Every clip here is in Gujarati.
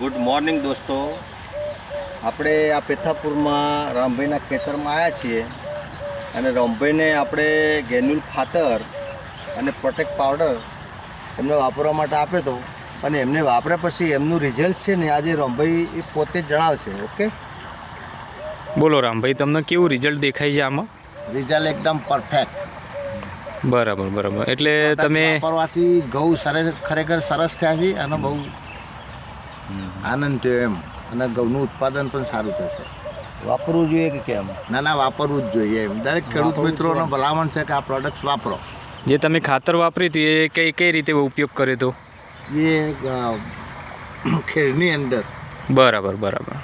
ગુડ મોર્નિંગ દોસ્તો. આપણે આ પેથાપુરમાં રામભાઈના ખેતરમાં આવ્યા છીએ અને રામભાઈને આપણે ગેન્યુલ ખાતર અને પ્રોટેક્ટ પાવડર એમને વાપરવા માટે આપ્યો હતો અને એમને વાપર્યા પછી એમનું રિઝલ્ટ છે ને આજે રામભાઈ એ પોતે જ જણાવશે ઓકે બોલો રામભાઈ તમને કેવું રિઝલ્ટ દેખાય છે આમાં? રિઝલ્ટ એકદમ પરફેક્ટ બરાબર બરાબર. એટલે તમે વાપરવાથી ઘઉં સરસ ખરેખર સરસ થયા છે અને બહુ આનંદ થયો એમ. અને ઘઉંનું ઉત્પાદન પણ સારું થશે. વાપરવું જોઈએ કે કેમ? ના ના વાપરવું જ જોઈએ એમ. દરેક ખેડૂત મિત્રોનો ભલામણ છે કે આ પ્રોડક્ટ્સ વાપરો. જે તમે ખાતર વાપરી હતી એ કઈ કઈ રીતે ઉપયોગ કર્યો હતો? એ ખેડની અંદર. બરાબર બરાબર.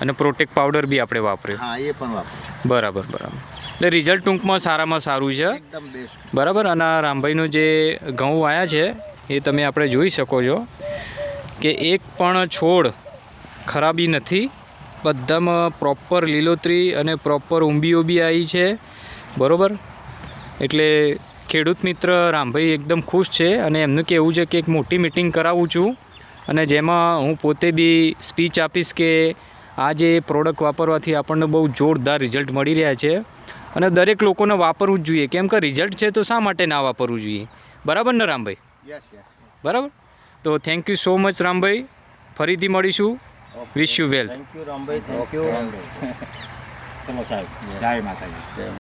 અને પ્રોટેક્ટ પાવડર બી આપણે વાપર્યો. હા એ પણ વાપરો બરાબર બરાબર. એટલે રિઝલ્ટ ટૂંકમાં સારામાં સારું છે. એકદમ બેસ્ટ બરાબર? અને રામભાઈનું જે ઘઉં આવ્યા છે એ તમે આપણે જોઈ શકો છો. કે એક પણ છોડ ખરાબી નથી. બધામાં પ્રોપર લીલોતરી અને પ્રોપર ઊંબીઓ બી આવી છે. બરાબર? એટલે ખેડૂત મિત્ર રામભાઈ એકદમ ખુશ છે અને એમનું કહેવું છે કે એક મોટી મિટિંગ કરાવું છું અને જેમાં હું પોતે બી સ્પીચ આપીશ કે આ જે પ્રોડક્ટ વાપરવાથી આપણને બહુ જોરદાર રિઝલ્ટ મળી રહ્યા છે અને દરેક લોકોને વાપરવું જ જોઈએ. કેમ કે રિઝલ્ટ છે તો શા માટે ના વાપરવું જોઈએ? બરાબર ને રામભાઈ? યસ યસ બરાબર? તો thank you so much Rambhai. ફરીથી મળીશું. Wish you well thank you Rambhai. Thank you ચલો સાહેબ. જય માતાજી.